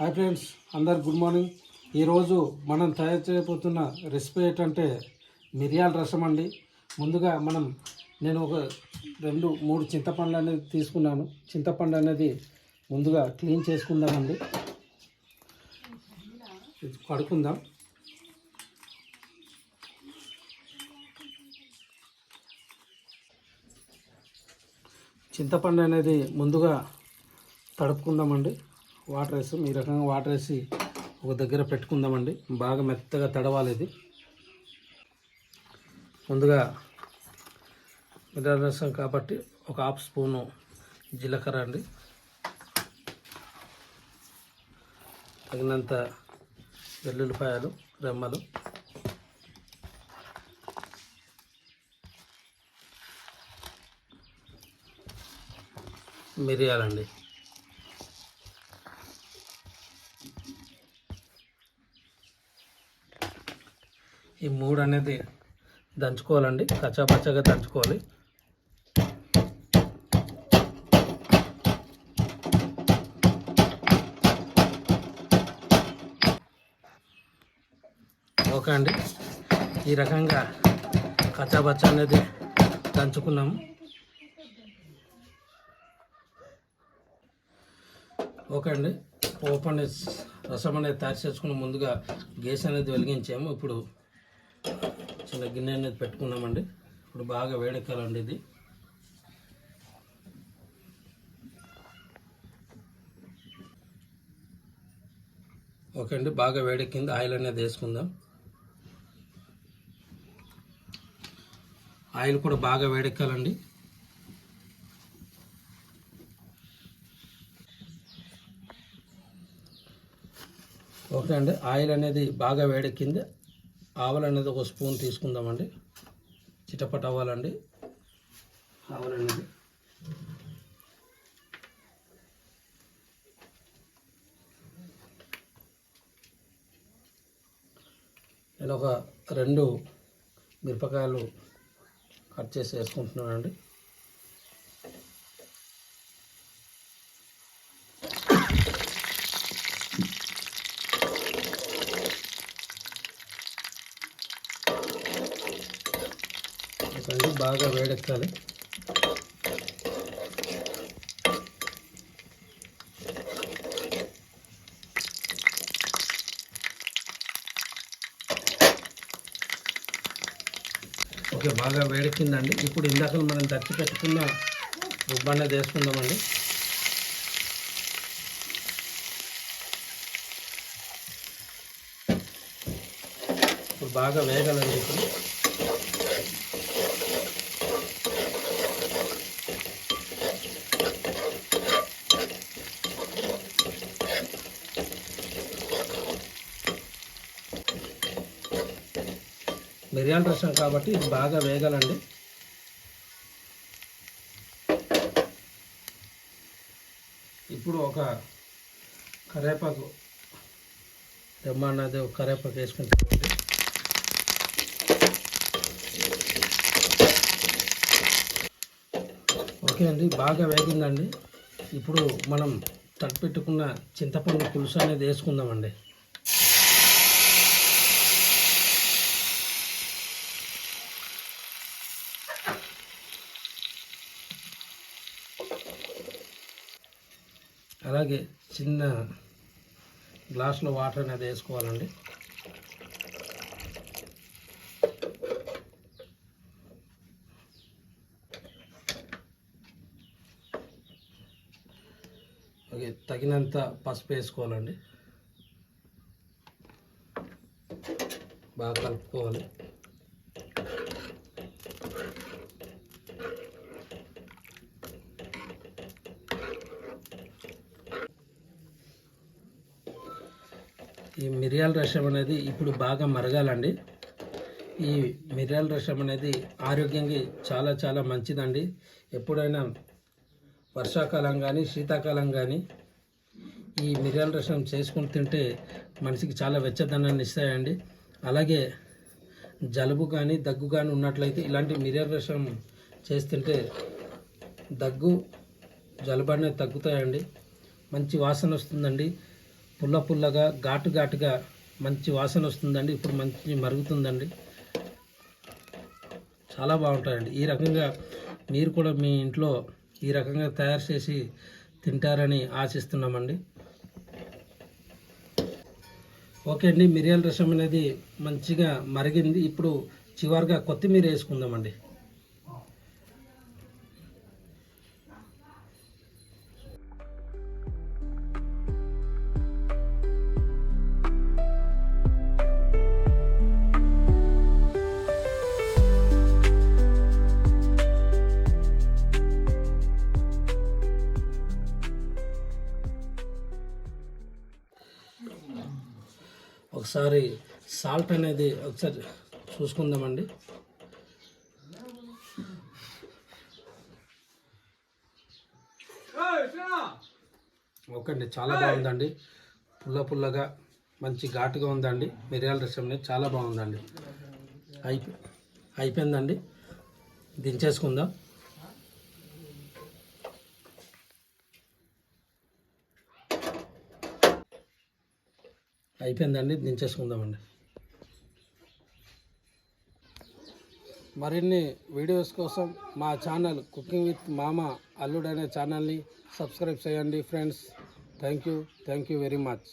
Hi friends అందరు good morning ఈరోజు మనం తయారు చేయబోతున్న రెసిపీ ఏంటంటే మిరియాల రసం అండి. ముందుగా మనం నేను ఒక రెండు మూడు చింతపండు అనేది తీసుకున్నాను. చింతపండు అనేది ముందుగా క్లీన్ చేసుకుందామండి. కడుకుందాం చింతపండు అనేది ముందుగా తడుపుకుందామండి. వాటర్ వేసి ఈ రకంగా వాటర్ వేసి ఒక దగ్గర పెట్టుకుందామండి. బాగా మెత్తగా తడవాలి ఇది. ముందుగా మిరియాల రసం కాబట్టి ఒక హాఫ్ స్పూను జీలకర్ర అండి. తగినంత వెల్లుల్లిపాయలు రెమ్మలు. మిరియాలండి. ఈ మూడు అనేది దంచుకోవాలండి. కచ్చాపచ్చగా దంచుకోవాలి. ఓకే అండి. ఈ రకంగా కచ్చాపచ్చ అనేది దంచుకున్నాము. ఓకే అండి. ఓపెన్ రసం అనేది తయారు చేసుకున్న ముందుగా గ్యాస్ అనేది వెలిగించాము. ఇప్పుడు చిన్న గిన్నె అనేది పెట్టుకున్నామండి. ఇప్పుడు బాగా వేడెక్కాలండి ఇది. ఓకే అండి బాగా వేడెక్కింది. ఆయిల్ అనేది వేసుకుందాం. ఆయిల్ కూడా బాగా వేడెక్కాలండి. ఓకే అండి ఆయిల్ అనేది బాగా వేడెక్కింది. ఆవలు అనేది ఒక స్పూన్ తీసుకుందామండి. చిటపట అవ్వాలండి ఆవలు అనేది నేను ఒక రెండు మిరపకాయలు కట్ చేసి వేసుకుంటున్నానండి. బాగా వేడెక్కాలి. ఓకే బాగా వేడెక్కిందండి. ఇప్పుడు ఇందాక మనం దచ్చి పెట్టుకున్న రుబ్బన్న వేసుకుందామండి ఇప్పుడు బాగా వేగాలండి ఇప్పుడు. మిరియాల రసం కాబట్టి ఇది బాగా వేగాలండి. ఇప్పుడు ఒక కరేపాకు రెమ్మ అన్నది ఒక కరేపాకు వేసుకుంటామండి ఓకే అండి బాగా వేగిందండి. ఇప్పుడు మనం తడిపెట్టుకున్న చింతపండు పులుసు అనేది వేసుకుందామండి. అలాగే చిన్న గ్లాసులో వాటర్ అనేది వేసుకోవాలండి. ఓకే తగినంత పసుపు వేసుకోవాలండి. బాగా కలుపుకోవాలి. ఈ మిరియాల రసం అనేది ఇప్పుడు బాగా మరగాలండి. ఈ మిరియాల రసం అనేది ఆరోగ్యంగా చాలా చాలా మంచిదండి. ఎప్పుడైనా వర్షాకాలం కానీ శీతాకాలం కానీ ఈ మిరియాల రసం చేసుకుని తింటే మనిషికి చాలా వెచ్చదనాన్ని ఇస్తాయండి. అలాగే జలుబు కానీ దగ్గు కానీ ఉన్నట్లయితే ఇలాంటి మిరియాల రసం చేస్తుంటే దగ్గు జలుబు అనేది తగ్గుతాయండి. మంచి వాసన వస్తుందండి. పుల్ల పుల్లగా ఘాటు ఘాటుగా మంచి వాసన వస్తుందండి. ఇప్పుడు మంచి మరుగుతుందండి. చాలా బాగుంటాయండి. ఈ రకంగా మీరు కూడా మీ ఇంట్లో ఈ రకంగా తయారు చేసి తింటారని ఆశిస్తున్నామండి. ఓకే అండి మిరియాల రసం అనేది మంచిగా మరిగింది. ఇప్పుడు చివరిగా కొత్తిమీర వేసుకుందామండి. ఒకసారి సాల్ట్ అనేది ఒకసారి చూసుకుందామండి. ఓకే అండి చాలా బాగుందండి. పుల్ల పుల్లగా మంచి ఘాటుగా ఉందండి. మిరియాల రసం అనేది చాలా బాగుందండి. అయిపో అయిపోయిందండి. దించేసుకుందాం. అయిపోయిందండి దించేసుకుందామండి. మరిన్ని వీడియోస్ కోసం మా ఛానల్ కుకింగ్ విత్ మామ అల్లుడు అనే ఛానల్ని సబ్స్క్రైబ్ చేయండి friends. Thank you thank you very much.